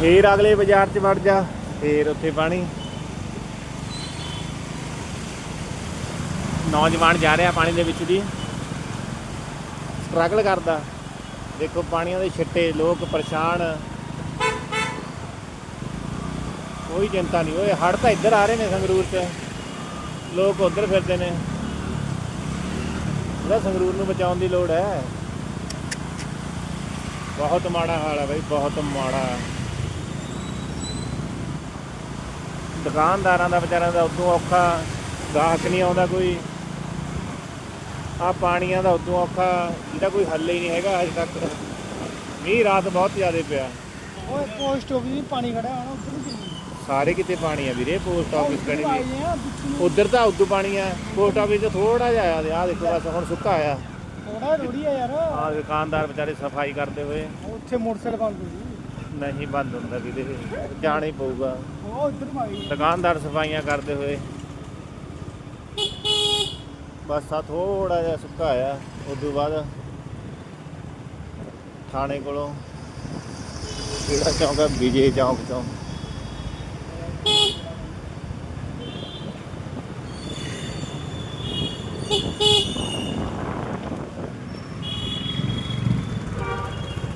ਫੇਰ ਅਗਲੇ ਬਾਜ਼ਾਰ 'ਚ ਵੜ ਜਾ, ਫੇਰ ਉੱਥੇ ਪਾਣੀ ਨੌਜਵਾਨ ਜਾ ਰਿਹਾ ਪਾਣੀ ਦੇ ਵਿੱਚ ਦੀ ਸਟਰਗਲ ਕਰਦਾ। ਦੇਖੋ ਪਾਣੀਆਂ ਦੇ ਛਿੱਟੇ, ਲੋਕ ਪਰੇਸ਼ਾਨ। ਕੋਈ ਚਿੰਤਾ ਨਹੀਂ, ਓਏ ਹੜ ਤਾਂ ਇੱਧਰ ਆ ਰਹੇ ਨੇ ਸੰਗਰੂਰ 'ਚ। ਲੋਕ ਉੱਧਰ ਫਿਰਦੇ ਨੇ। ਇਹਦਾ ਸੰਗਰੂਰ ਨੂੰ ਬਚਾਉਣ ਦੀ ਲੋੜ ਹੈ। ਬਹੁਤ ਮਾੜਾ ਹਾਲ ਹੈ ਬਾਈ, ਬਹੁਤ ਮਾੜਾ। ਦੁਕਾਨਦਾਰਾਂ ਦਾ ਵਿਚਾਰਿਆਂ ਦਾ ਉਦੋਂ ਔਖਾ ਗਾਹਕ ਨਹੀਂ ਆਉਂਦਾ ਕੋਈ। ਆ ਪਾਣੀਆਂ ਦਾ ਉਦੋਂ ਔਖਾ ਜਿਹਦਾ ਕੋਈ ਹੱਲ ਹੀ ਨਹੀਂ ਹੈਗਾ ਅਜੇ ਤੱਕ। ਮੀਂਹ ਰਾਤ ਬਹੁਤ ਜ਼ਿਆਦਾ ਪਿਆ। ਓਏ ਪੋਸਟ ਆਫਿਸ ਵੀ ਪਾਣੀ ਖੜਾ ਹੋਣਾ ਉੱਧਰ ਵੀ ਸਾਰੇ ਕਿਤੇ ਪਾਣੀ ਆ ਵੀਰੇ ਪੋਸਟ ਆਫਿਸ ਕਣੀ ਵੀ ਆ ਉਧਰ ਤਾਂ ਉਦੋਂ ਪਾਣੀ ਆ ਪੋਸਟ ਆਫਿਸ 'ਚ ਥੋੜਾ ਜਿਹਾ ਆ ਆਹ ਦੇਖੋ ਬਸ ਹੁਣ ਸੁੱਕਾ ਆਇਆ ਥੋੜਾ ਰੋੜੀ ਆ ਯਾਰ। ਆ ਦੁਕਾਨਦਾਰ ਵਿਚਾਰੇ ਸਫ਼ਾਈ ਕਰਦੇ ਹੋਏ। ਉੱਥੇ ਮੋਟਰਸਾਈਕਲ ਬੰਦ ਹੋ ਜੀ ਨਹੀਂ ਬੰਦ ਹੁੰਦਾ ਵੀਰੇ ਜਾਣਾ ਹੀ ਪਊਗਾ। ਉਹ ਉੱਧਰ ਮਾਈ ਦੁਕਾਨਦਾਰ ਸਫਾਈਆਂ ਕਰਦੇ ਹੋਏ। ਬਸ ਆ ਥੋੜਾ ਜਿਹਾ ਸੁੱਕਾ ਆਇਆ ਉਸ ਤੋਂ ਬਾਅਦ ਥਾਣੇ ਕੋਲੋਂ ਕਿਹੜਾ ਚੌਂਕ ਆ ਵਿਜੇ ਚੌਂਕ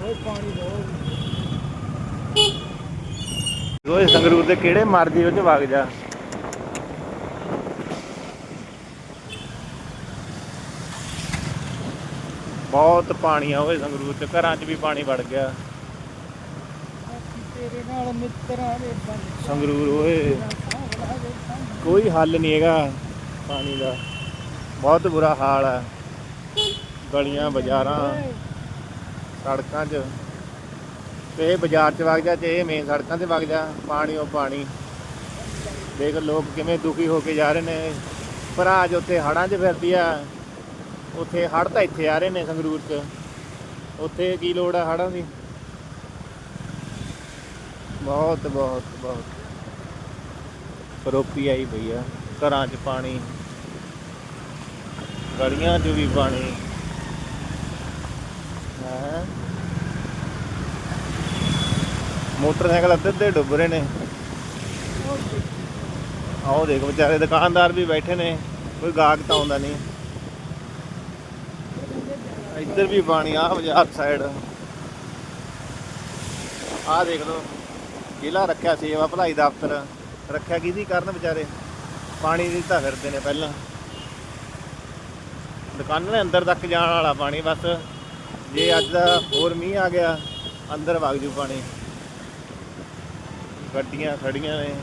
ਓਏ ਪਾਣੀ ਬਹੁਤ ਓਏ ਸੰਗਰੂਰ ਦੇ ਕਿਹੜੇ ਮਰਜ਼ੀ ਉਹ ਚ ਵਗ ਜਾ। ਬਹੁਤ ਪਾਣੀ ਆ ਓਏ ਸੰਗਰੂਰ ਚ ਘਰਾਂ 'ਚ ਵੀ ਪਾਣੀ ਵੜ ਗਿਆ। ਤੇਰੇ ਨਾਲ ਮਿੱਤਰਾਂ ਦੇ ਬੰਦ। ਸੰਗਰੂਰ ਓਏ ਕੋਈ ਹੱਲ ਨਹੀਂ ਹੈਗਾ ਪਾਣੀ ਦਾ। ਬਹੁਤ ਬੁਰਾ ਹਾਲ ਹੈ ਗਲੀਆਂ ਬਾਜ਼ਾਰਾਂ ਸੜਕਾਂ 'ਚ। ਤੇ ਇਹ ਬਾਜ਼ਾਰ 'ਚ ਵਗ ਜਾ ਤੇ ਇਹ ਮੇਨ ਸੜਕਾਂ 'ਤੇ ਵਗ ਜਾ, ਪਾਣੀ ਉਹ ਪਾਣੀ। ਦੇਖ ਲੋਕ ਕਿਵੇਂ ਦੁਖੀ ਹੋ ਕੇ ਜਾ ਰਹੇ ਨੇ। ਭਰਾ ਜੋ ਉੱਥੇ ਹੜਾਂ 'ਚ ਫਿਰਦੀ ਆ, ਉੱਥੇ ਹੜ ਤਾਂ ਇੱਥੇ ਆ ਰਹੇ ਨੇ ਸੰਗਰੂਰ 'ਚ। ਉੱਥੇ ਕੀ ਲੋੜ ਆ ਹੜਾਂ ਦੀ? ਬਹੁਤ ਬਹੁਤ ਬਹੁਤ। ਕਰੋਪੀ ਆਈ ਪਈ ਆ, ਘਰਾਂ 'ਚ ਪਾਣੀ, ਗਲੀਆਂ 'ਚ ਵੀ ਪਾਣੀ। ਹੈ? ਮੋਟਰਸਾਈਕਲ ਅੱਧੇ ਅੱਧੇ ਡੁੱਬ ਰਹੇ ਨੇ। ਆਓ ਦੇਖ ਵਿਚਾਰੇ ਦੁਕਾਨਦਾਰ ਵੀ ਬੈਠੇ ਨੇ, ਕੋਈ ਗਾਹਕ ਤਾਂ ਆਉਂਦਾ ਨਹੀਂ। ਇੱਧਰ ਵੀ ਪਾਣੀ ਆ ਬਾਜ਼ਾਰ ਸਾਈਡ ਆਹ ਦੇਖ ਲਓ ਜ਼ਿਲ੍ਹਾ ਰੱਖਿਆ ਸੇਵਾ ਭਲਾਈ ਦਫ਼ਤਰ। ਰੱਖਿਆ ਕਿਹਦੀ ਕਰਨ ਵਿਚਾਰੇ? ਪਾਣੀ ਦੀ ਤਾਂ ਫਿਰਦੇ ਨੇ ਪਹਿਲਾਂ। ਦੁਕਾਨਾਂ ਦੇ ਅੰਦਰ ਤੱਕ ਜਾਣ ਵਾਲਾ ਪਾਣੀ ਬਸ। ਜੇ ਅੱਜ ਦਾ ਹੋਰ ਮੀਂਹ ਆ ਗਿਆ, ਅੰਦਰ ਵਗ ਜੂ ਪਾਣੀ। ਗੱਡੀਆਂ ਖੜੀਆਂ ਨੇ।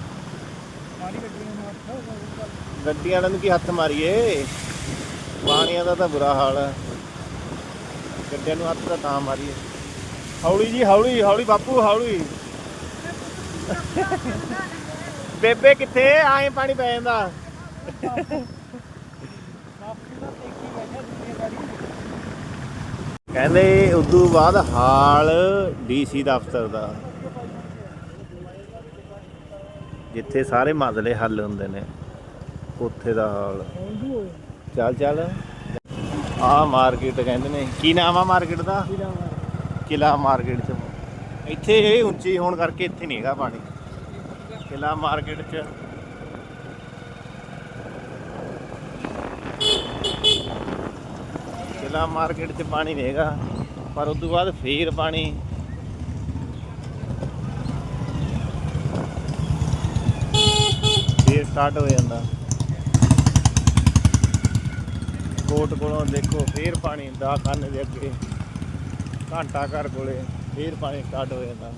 ਗੱਡੀਆਂ ਨੂੰ ਹੱਥ ਗੱਡੀਆਂ ਵਾਲਿਆਂ ਨੂੰ ਕੀ ਹੱਥ ਮਾਰੀਏ? ਪਾਣੀਆਂ ਦਾ ਤਾਂ ਬੁਰਾ ਹਾਲ ਹੈ ਗੱਡੀਆਂ ਨੂੰ ਹੱਥ ਤਾਂ ਤਾਂ ਮਾਰੀਏ। ਹੌਲੀ ਜੀ ਹੌਲੀ ਹੌਲੀ ਬਾਪੂ ਹੌਲੀ। ਬੇਬੇ ਕਿੱਥੇ? ਆਏ ਪਾਣੀ ਪੈ ਜਾਂਦਾ। ਕਹਿੰਦੇ ਉਦੋਂ ਬਾਅਦ ਹਾਲ ਡੀਸੀ ਦਫ਼ਤਰ ਦਾ। ਜਿੱਥੇ ਸਾਰੇ ਮਸਲੇ ਹੱਲ ਹੁੰਦੇ ਨੇ ਉੱਥੇ ਦਾ ਹਾਲ। ਚੱਲ ਚੱਲ। ਆ ਮਾਰਕੀਟ ਕਹਿੰਦੇ ਨੇ। ਕੀ ਨਾਮ ਆ ਮਾਰਕੀਟ ਦਾ? ਕਿਲਾ ਮਾਰਕੀਟ। ਚ। ਇੱਥੇ ਇਹ ਉੱਚੀ ਹੋਣ ਕਰਕੇ ਇੱਥੇ ਨਹੀਂ ਹੈਗਾ ਪਾਣੀ। ਕਿਲਾ ਮਾਰਕੀਟ ਚ। ਕਿਲਾ ਮਾਰਕੀਟ ਚ ਪਾਣੀ ਨਹੀਂ ਹੈਗਾ। ਪਰ ਉਸ ਤੋਂ ਬਾਅਦ ਫੇਰ ਪਾਣੀ ਫੇਰ ਸਟਾਰਟ ਹੋ ਜਾਂਦਾ। ਕੋਟ ਕੋਲੋਂ ਦੇਖੋ, ਫੇਰ ਪਾਣੀ ਦਾ ਕੰਨ ਦੇ ਅੱਗੇ, ਘੰਟਾ ਘਰ ਕੋਲੇ, ਫੇਰ ਪਾਣੀ ਸਟਾਰਟ ਹੋ ਜਾਂਦਾ।